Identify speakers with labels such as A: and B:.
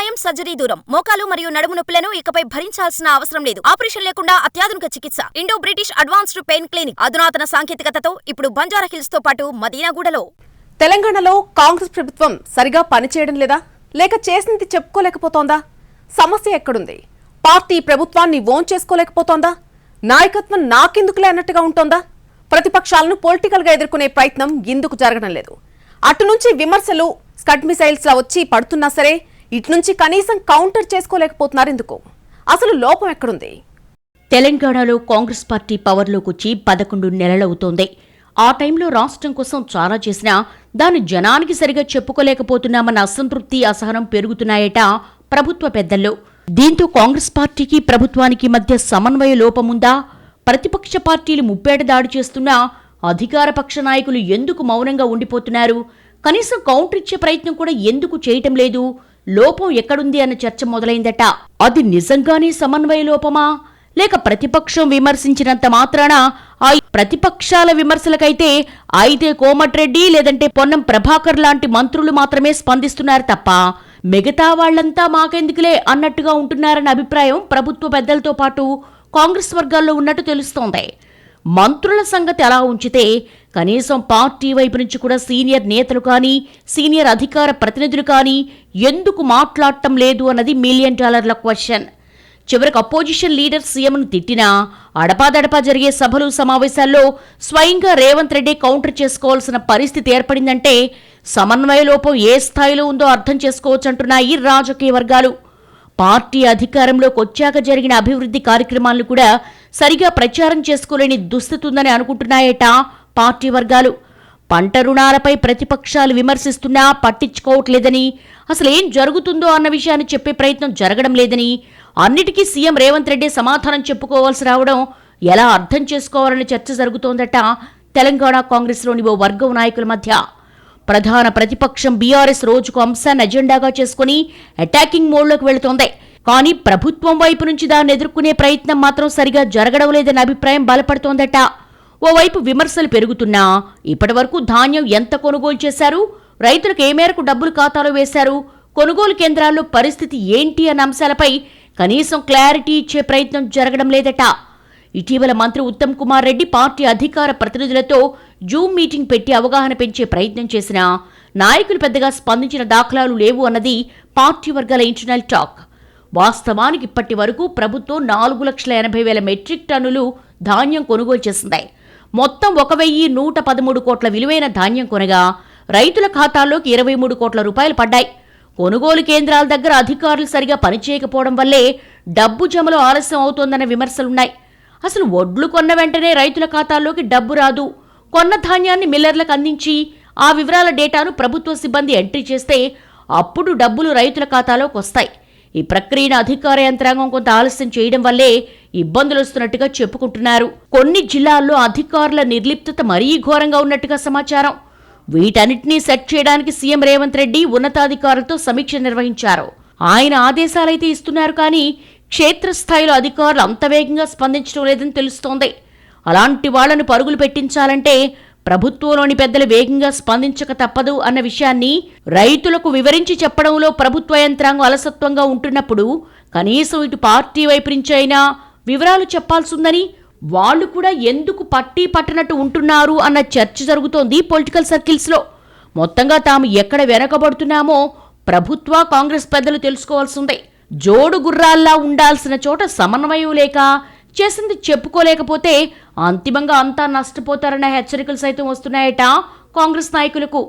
A: గాయం సర్జరీ దూరం. మోకాలు మరియు నడుము నొప్పులను ఇకపై భరించాల్సిన అవసరం లేదు. ఆపరేషన్ లేకుండా అత్యాధునిక చికిత్స. Indo British advanced pain clinic. అధునాతన సాంకేతికతతో ఇప్పుడు బంజారా హిల్స్తో పాటు మదీనాగూడలో.
B: తెలంగాణలో కాంగ్రెస్ ప్రభుత్వం సరిగా పనిచేయడం లేదా? లేక చేసింది చెప్పుకోలేకపోతోందా? సమస్య ఎక్కడుంది? పార్టీ ప్రభుత్వాన్ని ఓన్ చేసుకోలేకపోతోందా? నాయకత్వం నాకెందుకులే అన్నట్టుగా ఉంటోందా? ప్రతిపక్షాలను పొలిటికల్గా ఎదుర్కొనే ప్రయత్నం ఎందుకు జరగడం లేదు? అటు నుంచి విమర్శలు స్కడ్ మిసైల్స్ లా వచ్చి పడుతున్నా సరే ఇటు నుంచి కనీసం కౌంటర్ చేసుకోలేకపోతున్నారు ఎందుకు? అసలు లోపం ఎక్కడుంది?
C: తెలంగాణలో కాంగ్రెస్ పార్టీ పవర్లోకి వచ్చి పదకొండు నెలలవుతోంది. ఆ టైంలో రాష్ట్రం కోసం చాలా చేసినా దాన్ని జనానికి సరిగా చెప్పుకోలేకపోతున్నామన్న అసంతృప్తి అసహనం పెరుగుతున్నాయట ప్రభుత్వ పెద్దల్లో దీంతో కాంగ్రెస్ పార్టీకి ప్రభుత్వానికి మధ్య సమన్వయ లోపముందా? ప్రతిపక్ష పార్టీలు ముప్పేట దాడి చేస్తున్నా అధికార పక్ష నాయకులు ఎందుకు మౌనంగా ఉండిపోతున్నారు? కనీసం కౌంటర్ ఇచ్చే ప్రయత్నం కూడా ఎందుకు చేయటం లేదు? లోపం ఎక్కడుంది అన్న చర్చ మొదలైందట. అది నిజంగానే సమన్వయ లోపమా? లేక ప్రతిపక్షం విమర్శించినంత మాత్రాన ఆ ప్రతిపక్షాల విమర్శలకైతే అయితే కోమటిరెడ్డి లేదంటే పొన్నం ప్రభాకర్ లాంటి మంత్రులు మాత్రమే స్పందిస్తున్నారు తప్ప. మిగతా వాళ్ళంతా మాకెందుకులే అన్నట్టుగా ఉంటున్నారన్న అభిప్రాయం ప్రభుత్వ పెద్దలతో పాటు కాంగ్రెస్ వర్గాల్లో ఉన్నట్టు తెలుస్తోంది. మంత్రుల సంగతి అలా ఉంచితే కనీసం పార్టీ వైపు నుంచి కూడా సీనియర్ నేతలు కానీ సీనియర్ అధికార ప్రతినిధులు కానీ ఎందుకు మాట్లాడటం లేదు అన్నది మిలియన్ డాలర్ల క్వశ్చన్. చివరికి అపోజిషన్ లీడర్ సీఎంను తిట్టినా అడపాదడపా జరిగే సభలు సమావేశాల్లో స్వయంగా రేవంత్ రెడ్డి కౌంటర్ చేసుకోవాల్సిన పరిస్థితి ఏర్పడిందంటే సమన్వయ లోపం ఏ స్థాయిలో ఉందో అర్థం చేసుకోవచ్చంటున్నాయి రాజకీయ వర్గాలు. పార్టీ అధికారంలోకి వచ్చాక జరిగిన అభివృద్ధి కార్యక్రమాలను కూడా సరిగా ప్రచారం చేసుకోలేని దుస్థితుందని అనుకుంటున్నాయట పార్టీ వర్గాలు. పంట రుణాలపై ప్రతిపక్షాలు విమర్శిస్తున్నా పట్టించుకోవట్లేదని అసలు ఏం జరుగుతుందో అన్న విషయాన్ని చెప్పే ప్రయత్నం జరగడం లేదని అన్నిటికీ సీఎం రేవంత్ రెడ్డి సమాధానం చెప్పుకోవాల్సి రావడం ఎలా అర్థం చేసుకోవాలని చర్చ జరుగుతోందట తెలంగాణ కాంగ్రెస్లోని ఓ వర్గం నాయకుల మధ్య. ప్రధాన ప్రతిపక్షం బీఆర్ఎస్ రోజుకు అంశాన్ని అజెండాగా చేసుకుని అటాకింగ్ మోడ్లోకి వెళుతోంది. కానీ ప్రభుత్వం వైపు నుంచి దాన్ని ఎదుర్కొనే ప్రయత్నం మాత్రం సరిగా జరగడం లేదనే అభిప్రాయం బలపడుతోందట. ఓవైపు విమర్శలు పెరుగుతున్నా ఇప్పటివరకు ధాన్యం ఎంత కొనుగోలు చేశారు? రైతులకు ఏ మేరకు డబ్బులు ఖాతాలో వేశారు? కొనుగోలు కేంద్రాల్లో పరిస్థితి ఏంటి అన్న అంశాలపై కనీసం క్లారిటీ ఇచ్చే ప్రయత్నం జరగడం లేదట. ఇటీవల మంత్రి ఉత్తమ్ కుమార్ రెడ్డి పార్టీ అధికార ప్రతినిధులతో జూమ్ మీటింగ్ పెట్టి అవగాహన పెంచే ప్రయత్నం చేసినా నాయకులు పెద్దగా స్పందించిన దాఖలాలు లేవు అన్నది పార్టీ వర్గాల ఇంటర్నల్ టాక్. వాస్తవానికి ఇప్పటి వరకు ప్రభుత్వం నాలుగు లక్షల ఎనభై వేల మెట్రిక్ టన్నులు ధాన్యం కొనుగోలు చేసింది. మొత్తం ఒక వెయ్యి నూట పదమూడు కోట్ల విలువైన ధాన్యం కొనగా రైతుల ఖాతాల్లోకి ఇరవై మూడు కోట్ల రూపాయలు పడ్డాయి. కొనుగోలు కేంద్రాల దగ్గర అధికారులు సరిగా పనిచేయకపోవడం వల్లే డబ్బు జమలో ఆలస్యం అవుతోందన్న విమర్శలున్నాయి. అసలు వడ్లు కొన్న వెంటనే రైతుల ఖాతాల్లోకి డబ్బు రాదు. కొన్న ధాన్యాన్ని మిల్లర్లకు అందించి ఆ వివరాల డేటాను ప్రభుత్వ సిబ్బంది ఎంట్రీ చేస్తే అప్పుడు డబ్బులు రైతుల ఖాతాలోకి వస్తాయి. ఈ ప్రక్రియను అధికార యంత్రాంగం కొంత ఆలస్యం చేయడం వల్లే ఇబ్బందులు వస్తున్నట్టుగా చెప్పుకుంటున్నారు. కొన్ని జిల్లాల్లో అధికారుల నిర్లిప్తత మరీ ఘోరంగా ఉన్నట్టుగా సమాచారం. వీటన్నిటినీ సెట్ చేయడానికి సీఎం రేవంత్ రెడ్డి ఉన్నతాధికారులతో సమీక్ష నిర్వహించారు. ఆయన ఆదేశాలైతే ఇస్తున్నారు కానీ క్షేత్రస్థాయిలో అధికారులు అంత వేగంగా స్పందించడం లేదని తెలుస్తోంది. అలాంటి వాళ్ళను పరుగులు పెట్టించాలంటే ప్రభుత్వంలోని పెద్దలు వేగంగా స్పందించక తప్పదు అన్న విషయాన్ని రైతులకు వివరించి చెప్పడంలో ప్రభుత్వ యంత్రాంగం అలసత్వంగా ఉంటున్నప్పుడు కనీసం ఇటు పార్టీ వైపు నుంచి అయినా వివరాలు చెప్పాల్సిందని వాళ్ళు కూడా ఎందుకు పట్టి పట్టనట్టు ఉంటున్నారు అన్న చర్చ జరుగుతోంది పొలిటికల్ సర్కిల్స్లో. మొత్తంగా తాము ఎక్కడ వెనకబడుతున్నామో ప్రభుత్వ కాంగ్రెస్ పెద్దలు తెలుసుకోవాల్సిందే. జోడు గుర్రాల్లా ఉండాల్సిన చోట సమన్వయం లేక చేసింది చెప్పుకోలేకపోతే అంతిమంగా అంతా నష్టపోతారన్న హెచ్చరికలు సైతం వస్తున్నాయట కాంగ్రెస్ నాయకులకు.